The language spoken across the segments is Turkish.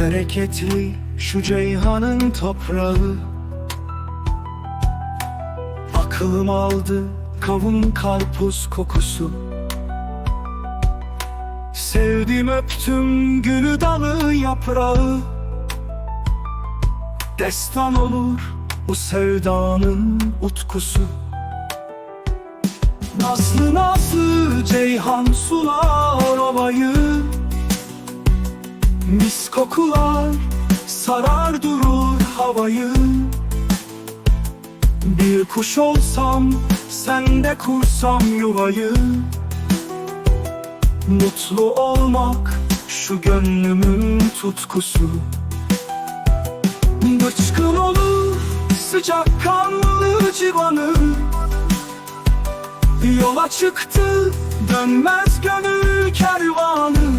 bereketli şu ceyhanın toprağı. Aklım aldı kavun karpuz kokusu. Sevdim öptüm gülü dalı yaprağı. Destan olur bu sevdanın utkusu. Nazlı nazlı ceyhan sular sarar durur havayı. Bir kuş olsam sende kursam yuvayı. Mutlu olmak şu gönlümün tutkusu. Bıçkın olur sıcak kanlı civanı. Yola çıktı dönmez gönül kervanı.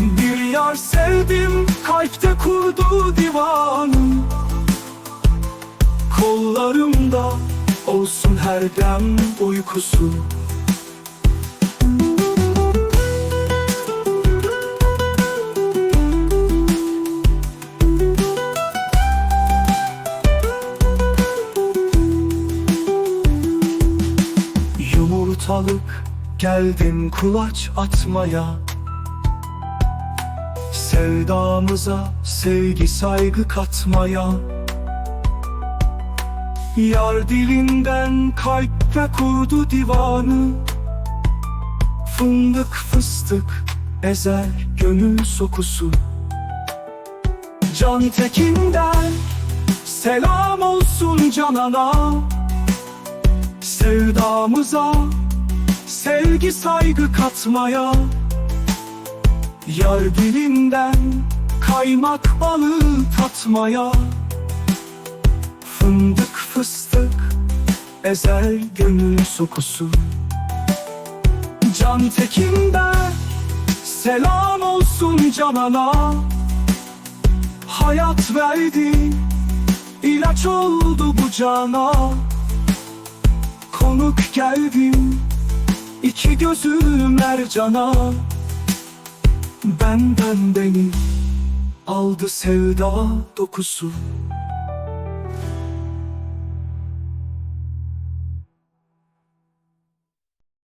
Bir yar sevdim kurdu divanı. Kollarımda olsun her dem uykusu. Yumurtalık geldin kulaç atmaya Sevdamıza sevgi saygı katmaya. Yar dilinden kalpte kurdu divanı. Fındık fıstık ezer gönül sokusu. Can Tekin'den selam olsun canana. Sevdamıza sevgi saygı katmaya Yar dilinden kaymak balı tatmaya. Fındık fıstık ezel gönül sokusu. Can Tekin'den selam olsun canana. Hayat verdi ilaç oldu bu cana. Konuk geldim iki gözüm mercana Benden beni aldı sevda dokusu